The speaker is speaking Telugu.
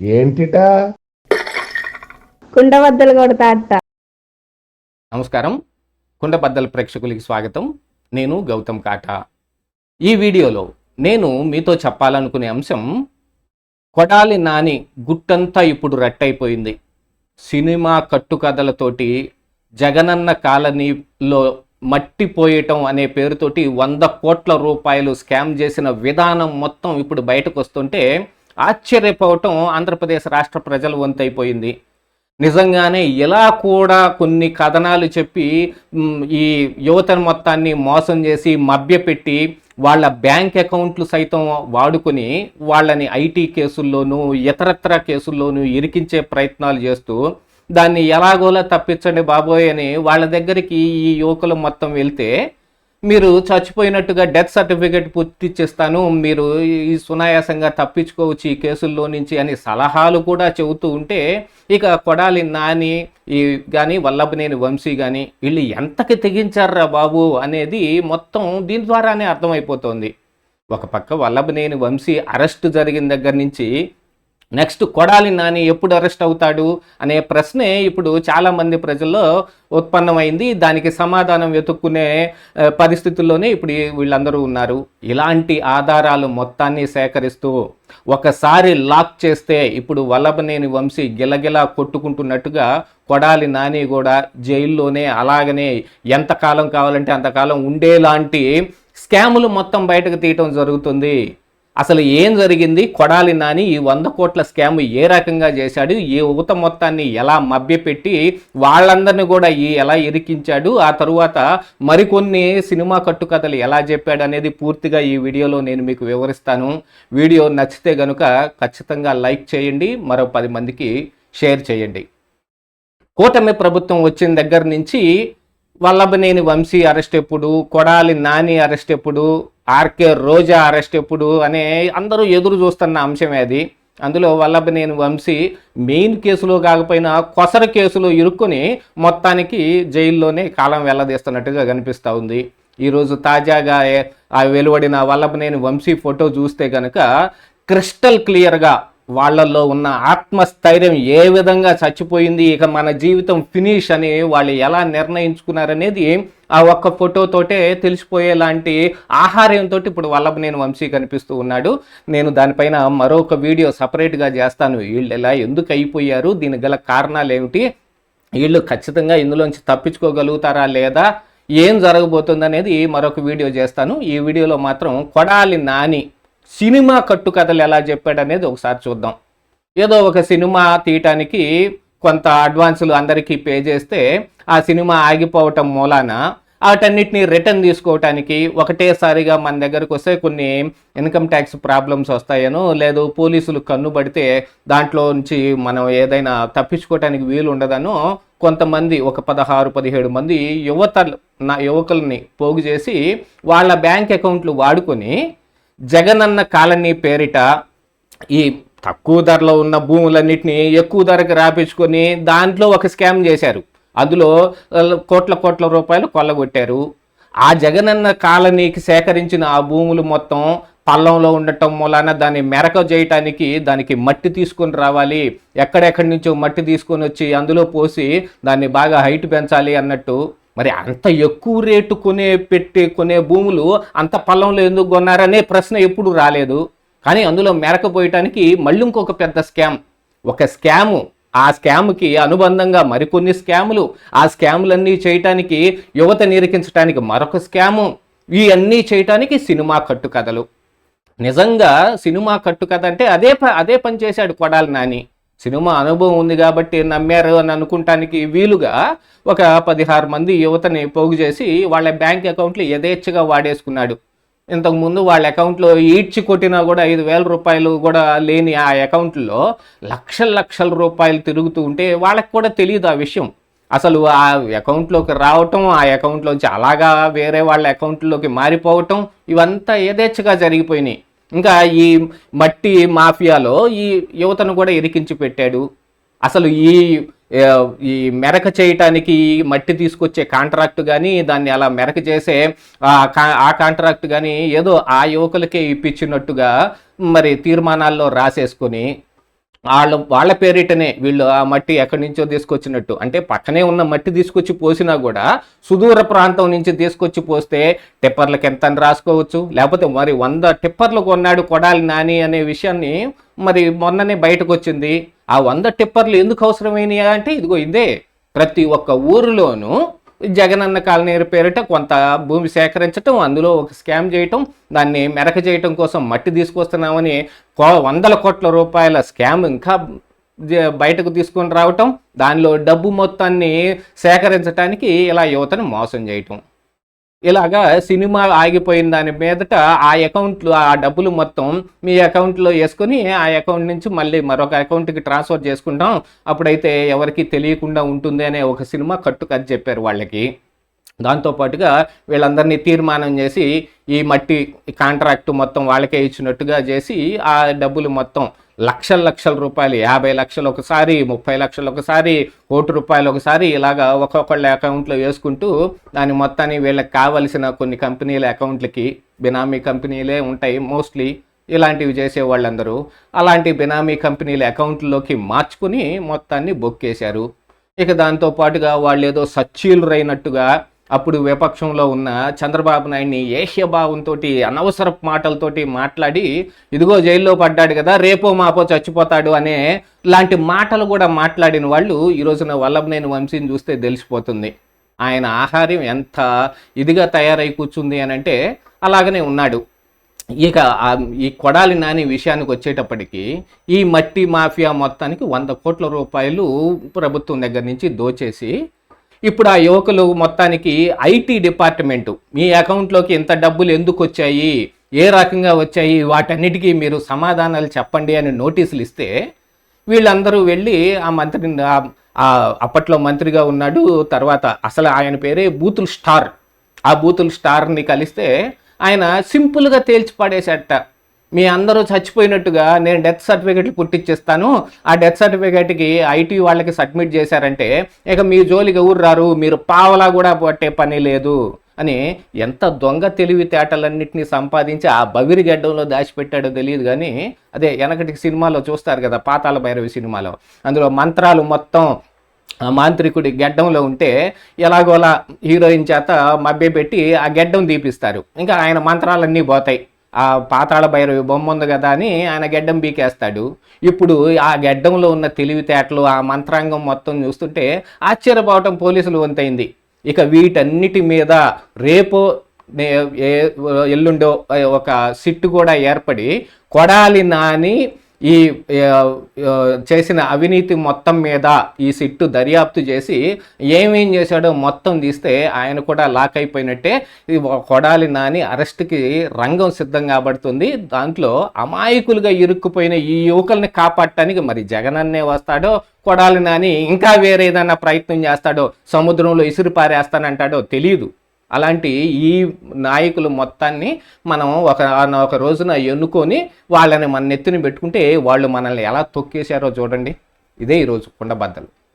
ఏంటిట? కుండబద్దలు కొడతా నమస్కారం. కుండబద్దల ప్రేక్షకులకి స్వాగతం. నేను గౌతమ్ కాటా. ఈ వీడియోలో నేను మీతో చెప్పాలనుకునే అంశం కొడాలి నాని గుట్టంతా ఇప్పుడు రట్టయిపోయింది. సినిమా కట్టుకథలతోటి జగనన్న కాలనీలో మట్టిపోయటం అనే పేరుతోటి వంద కోట్ల రూపాయలు స్కామ్ చేసిన విధానం మొత్తం ఇప్పుడు బయటకు వస్తుంటే ఆశ్చర్యపోవటం ఆంధ్రప్రదేశ్ రాష్ట్ర ప్రజల వంతైపోయింది. నిజంగానే ఇలా కూడా కొన్ని కథనాలు చెప్పి ఈ యువతను మొత్తాన్ని మోసం చేసి మభ్యపెట్టి వాళ్ళ బ్యాంక్ అకౌంట్లు సైతం వాడుకొని వాళ్ళని ఐటీ కేసుల్లోనూ ఇతరత్ర కేసుల్లోనూ ఇరికించే ప్రయత్నాలు చేస్తూ దాన్ని ఎలాగోలా తప్పించండి బాబోయ్ అని వాళ్ళ దగ్గరికి ఈ యువకులు మొత్తం వెళ్తే మీరు చచ్చిపోయినట్టుగా డెత్ సర్టిఫికేట్ పూర్తిచ్చేస్తాను మీరు ఈ సునాయాసంగా తప్పించుకోవచ్చు ఈ కేసుల్లో నుంచి అని సలహాలు కూడా చెబుతూ ఉంటే ఇక కొడాలి నాని ఈ కానీ వల్లభనేని వంశీ కానీ వీళ్ళు ఎంతకి తెగించారా బాబు అనేది మొత్తం దీని ద్వారానే అర్థమైపోతోంది. ఒక పక్క వల్లభనేని వంశీ అరెస్ట్ జరిగిన దగ్గర నుంచి నెక్స్ట్ కొడాలి నాని ఎప్పుడు అరెస్ట్ అవుతాడు అనే ప్రశ్నే ఇప్పుడు చాలామంది ప్రజల్లో ఉత్పన్నమైంది. దానికి సమాధానం వెతుక్కునే పరిస్థితుల్లోనే ఇప్పుడు వీళ్ళందరూ ఉన్నారు. ఇలాంటి ఆధారాలు మొత్తాన్ని సేకరిస్తూ ఒకసారి లాక్ చేస్తే ఇప్పుడు వల్లభనేని వంశీ గిలగిలా కొట్టుకుంటున్నట్టుగా కొడాలి నాని కూడా జైల్లోనే అలాగనే ఎంతకాలం కావాలంటే అంతకాలం ఉండేలాంటి స్కాములు మొత్తం బయటకు తీయటం జరుగుతుంది. అసలు ఏం జరిగింది? కొడాలి నాని ఈ వంద కోట్ల స్కామ్ ఏ రకంగా చేశాడు? ఈ యువత మొత్తాన్ని ఎలా మభ్యపెట్టి వాళ్ళందరినీ కూడా ఈ ఎలా ఇరికించాడు? ఆ తరువాత మరికొన్ని సినిమా కట్టుకథలు ఎలా చెప్పాడు అనేది పూర్తిగా ఈ వీడియోలో నేను మీకు వివరిస్తాను. వీడియో నచ్చితే గనుక ఖచ్చితంగా లైక్ చేయండి మరో పది మందికి షేర్ చేయండి. కూటమి ప్రభుత్వం వచ్చిన దగ్గర నుంచి వల్లభనేని వంశీ అరెస్ట్ ఎప్పుడు కొడాలి నాని అరెస్ట్ ఎప్పుడు ఆర్కే రోజా అరెస్ట్ ఎప్పుడు అనే అందరూ ఎదురు చూస్తున్న అంశమే అది. అందులో వల్లభనేని వంశీ మెయిన్ కేసులో కాకపోయినా కొసర కేసులో ఇరుక్కుని మొత్తానికి జైల్లోనే కాలం వెళ్ళదీస్తున్నట్టుగా కనిపిస్తూ ఉంది. ఈరోజు తాజాగా వెలువడిన వల్లభనేని వంశీ ఫోటో చూస్తే కనుక క్రిస్టల్ క్లియర్గా వాళ్ళల్లో ఉన్న ఆత్మస్థైర్యం ఏ విధంగా చచ్చిపోయింది ఇక మన జీవితం ఫినిష్ అని వాళ్ళు ఎలా నిర్ణయించుకున్నారనేది ఆ ఒక్క ఫోటోతోటే తెలిసిపోయేలాంటి ఆహారంతో ఇప్పుడు వల్లభనేని వంశీ కనిపిస్తూ ఉన్నాడు. నేను దానిపైన మరొక వీడియో సపరేట్గా చేస్తాను. వీళ్ళు ఎలా ఎందుకు అయిపోయారు దీని గల కారణాలు ఏమిటి వీళ్ళు ఖచ్చితంగా ఇందులోంచి తప్పించుకోగలుగుతారా లేదా ఏం జరగబోతుంది అనేది మరొక వీడియో చేస్తాను. ఈ వీడియోలో మాత్రం కొడాలి నాని సినిమా కట్టుకథలు ఎలా చెప్పాడు అనేది ఒకసారి చూద్దాం. ఏదో ఒక సినిమా తీయటానికి కొంత అడ్వాన్సులు అందరికీ పే చేస్తే ఆ సినిమా ఆగిపోవటం మూలాన వాటన్నిటిని రిటర్న్ తీసుకోవటానికి ఒకటేసారిగా మన దగ్గరకు వస్తే కొన్ని ఇన్కమ్ ట్యాక్స్ ప్రాబ్లమ్స్ వస్తాయనో లేదు పోలీసులు కన్నుబడితే దాంట్లో నుంచి మనం ఏదైనా తప్పించుకోవటానికి వీలు ఉండదను కొంతమంది ఒక పదహారు పదిహేడు మంది యువత నా యువకుల్ని పోగు చేసి వాళ్ళ బ్యాంక్ అకౌంట్లు వాడుకొని జగనన్న కాలనీ పేరిట ఈ తక్కువ ధరలో ఉన్న భూములన్నింటినీ ఎక్కువ ధరకు రాపించుకొని దాంట్లో ఒక స్కామ్ చేశారు. అందులో కోట్ల కోట్ల రూపాయలు కొల్లగొట్టారు. ఆ జగనన్న కాలనీకి సేకరించిన ఆ భూములు మొత్తం పల్లంలో ఉండటం మూలాన దాన్ని మెరక చేయటానికి దానికి మట్టి తీసుకొని రావాలి. ఎక్కడెక్కడి నుంచో మట్టి తీసుకొని వచ్చి అందులో పోసి దాన్ని బాగా హైట్ పెంచాలి అన్నట్టు మరి అంత ఎక్కువ రేటు కొనే పెట్టే కొనే భూములు అంత పల్లంలో ఎందుకు కొన్నారనే ప్రశ్న ఎప్పుడు రాలేదు. కానీ అందులో మెరకపోయటానికి మళ్ళీ ఇంకొక పెద్ద స్కామ్. ఒక స్కాము. ఆ స్కామ్కి అనుబంధంగా మరికొన్ని స్కాములు. ఆ స్కాములన్నీ చేయటానికి యువత నిరికించడానికి మరొక స్కాము. ఇవన్నీ చేయటానికి సినిమా కట్టుకథలు. నిజంగా సినిమా కట్టుకథ అంటే అదే ప అదే పనిచేశాడు కొడాలి నాని. సినిమా అనుభవం ఉంది కాబట్టి నమ్మారు అని అనుకుంటానికి వీలుగా ఒక పదిహారు మంది యువతని పోగు చేసి వాళ్ళ బ్యాంక్ అకౌంట్లు యథేచ్ఛగా వాడేసుకున్నాడు. ఇంతకుముందు వాళ్ళ అకౌంట్లో ఈడ్చి కొట్టినా కూడా ఐదు వేల రూపాయలు కూడా లేని ఆ అకౌంట్లో లక్షల లక్షల రూపాయలు తిరుగుతూ ఉంటే వాళ్ళకి కూడా తెలియదు ఆ విషయం. అసలు ఆ అకౌంట్లోకి రావటం ఆ అకౌంట్లోంచి అలాగా వేరే వాళ్ళ అకౌంట్లోకి మారిపోవటం ఇవంతా యథేచ్ఛగా జరిగిపోయినాయి. ఇంకా ఈ మట్టి మాఫియాలో ఈ యువతను కూడా ఇరికించి పెట్టాడు. అసలు ఈ ఈ మెరక చేయటానికి మట్టి తీసుకొచ్చే కాంట్రాక్ట్ కానీ దాన్ని అలా మెరక చేసే ఆ కాంట్రాక్ట్ కానీ ఏదో ఆ యువకులకే ఇప్పించినట్టుగా మరి తీర్మానాల్లో రాసేసుకొని వాళ్ళ వాళ్ళ పేరిటనే వీళ్ళు ఆ మట్టి ఎక్కడి నుంచో తీసుకొచ్చినట్టు. అంటే పక్కనే ఉన్న మట్టి తీసుకొచ్చి పోసినా కూడా సుదూర ప్రాంతం నుంచి తీసుకొచ్చి పోస్తే టిప్పర్లకు ఎంత అని రాసుకోవచ్చు? లేకపోతే మరి వంద టిప్పర్లు కొన్నాడు కొడాలి నాని అనే విషయాన్ని మరి మొన్ననే బయటకు వచ్చింది ఆ వంద టిప్పర్లు ఎందుకు అవసరమైనయా అంటే ఇదిగో ఇదే. ప్రతి ఒక్క ఊరిలోనూ జగనన్న కాలనీ పేరిట కొంత భూమి సేకరించటం అందులో ఒక స్కామ్ చేయటం దాన్ని మెరక చేయటం కోసం మట్టి తీసుకొస్తున్నామని కో- వందల కోట్ల రూపాయల స్కామ్ ఇంకా బయటకు తీసుకొని రావటం దానిలో డబ్బు మొత్తాన్ని సేకరించడానికి ఇలా యువతను మోసం చేయటం. ఇలాగా సినిమా ఆగిపోయిన దాని మీదట ఆ అకౌంట్లు ఆ డబ్బులు మొత్తం మీ అకౌంట్లో వేసుకొని ఆ అకౌంట్ నుంచి మళ్ళీ మరొక అకౌంట్కి ట్రాన్స్ఫర్ చేసుకుంటాం. అప్పుడైతే ఎవరికి తెలియకుండా ఉంటుంది అనే ఒక సినిమా కట్టుకథ చెప్పారు వాళ్ళకి. దాంతోపాటుగా వీళ్ళందరినీ తీర్మానం చేసి ఈ మట్టి కాంట్రాక్ట్ మొత్తం వాళ్ళకే ఇచ్చినట్టుగా చేసి ఆ డబ్బులు మొత్తం లక్షల లక్షల రూపాయలు యాభై లక్షలు ఒకసారి ముప్పై లక్షలు ఒకసారి కోటి రూపాయలు ఒకసారి ఇలాగా ఒక్కొక్కళ్ళ అకౌంట్లో వేసుకుంటూ దాని మొత్తాన్ని వీళ్ళకి కావలసిన కొన్ని కంపెనీల అకౌంట్లకి బినామీ కంపెనీలే ఉంటాయి మోస్ట్లీ ఇలాంటివి చేసే వాళ్ళందరూ. అలాంటి బినామీ కంపెనీల అకౌంట్లోకి మార్చుకుని మొత్తాన్ని బొక్కేశారు. ఇక దాంతో పాటుగా వాళ్ళు ఏదో సచ్చీలురైనట్టుగా అప్పుడు విపక్షంలో ఉన్న చంద్రబాబు నాయుడిని ఏహ్యభావంతో అనవసరపు మాటలతోటి మాట్లాడి ఇదిగో జైల్లో పడ్డాడు కదా రేపో మాపో చచ్చిపోతాడు అనే లాంటి మాటలు కూడా మాట్లాడిన వాళ్ళు ఈ రోజున వల్లభనేని వంశీని చూస్తే తెలిసిపోతుంది. ఆయన ఆహారం ఎంత ఇదిగా తయారై కూర్చుంది అని అంటే అలాగనే ఉన్నాడు. ఇక ఈ కొడాలి నాని విషయానికి వచ్చేటప్పటికి ఈ మట్టి మాఫియా మొత్తానికి వంద కోట్ల రూపాయలు ప్రభుత్వం దగ్గర నుంచి దోచేసి ఇప్పుడు ఆ యువకులు మొత్తానికి ఐటీ డిపార్ట్మెంటు. మీ అకౌంట్లోకి ఇంత డబ్బులు ఎందుకు వచ్చాయి? ఏ రకంగా వచ్చాయి? వాటన్నిటికీ మీరు సమాధానాలు చెప్పండి అని నోటీసులు ఇస్తే వీళ్ళందరూ వెళ్ళి ఆ మంత్రి ఆ అప్పట్లో మంత్రిగా ఉన్నాడు తర్వాత అసలు ఆయన పేరే బూతుల్ స్టార్. ఆ బూతుల్ స్టార్ని కలిస్తే ఆయన సింపుల్గా తేల్చి పడేసేట మీ అందరూ చచ్చిపోయినట్టుగా నేను డెత్ సర్టిఫికెట్లు పుట్టించేస్తాను ఆ డెత్ సర్టిఫికేట్కి ఐటీ వాళ్ళకి సబ్మిట్ చేశారంటే ఇక మీ జోలికి ఎవరు రారు? మీరు పావలా కూడా పట్టే పని లేదు అని ఎంత దొంగ తెలివితేటలన్నింటినీ సంపాదించి ఆ బవిరి గడ్డంలో దాచిపెట్టాడో తెలియదు కానీ అదే వెనకటి సినిమాలో చూస్తారు కదా పాతాల భైరవి సినిమాలో. అందులో మంత్రాలు మొత్తం ఆ మాంత్రికుడి గెడ్డంలో ఉంటే ఎలాగోలా హీరోయిన్ చేత మభ్యపెట్టి ఆ గెడ్డం తీపిస్తారు ఇంకా ఆయన మంత్రాలన్నీ పోతాయి. ఆ పాతాళ భైరవి బొమ్మ ఉంది కదా అని ఆయన గెడ్డం బీకేస్తాడు ఇప్పుడు ఆ గెడ్డంలో ఉన్న తెలివితేటలు ఆ మంత్రాంగం మొత్తం చూస్తుంటే ఆశ్చర్యపోవటం పోలీసులు వంతైంది. ఇక వీటన్నిటి మీద రేపో ఎల్లుండో ఒక సిట్టు కూడా ఏర్పడి కొడాలి నాని ఈ చేసిన అవినీతి మొత్తం మీద ఈ సిట్టు దర్యాప్తు చేసి ఏమేం చేశాడో మొత్తం తీస్తే ఆయన కూడా లాక్ అయిపోయినట్టే ఈ కొడాలి నాని అరెస్ట్కి రంగం సిద్ధం కాబడుతుంది. దాంట్లో అమాయకులుగా ఇరుక్కుపోయిన ఈ యువకుల్ని కాపాడటానికి మరి జగన్ అన్నే వస్తాడో కొడాలి నాని ఇంకా వేరే ఏదైనా ప్రయత్నం చేస్తాడో సముద్రంలో ఇసురు పారేస్తానంటాడో తెలియదు అలాంటి ఈ నాయకులు మొత్తాన్ని మనం ఒక ఒక రోజున ఎన్నుకొని వాళ్ళని మన నెత్తిని పెట్టుకుంటే వాళ్ళు మనల్ని ఎలా తొక్కేశారో చూడండి. ఇదే ఈరోజు కుండబద్దలు.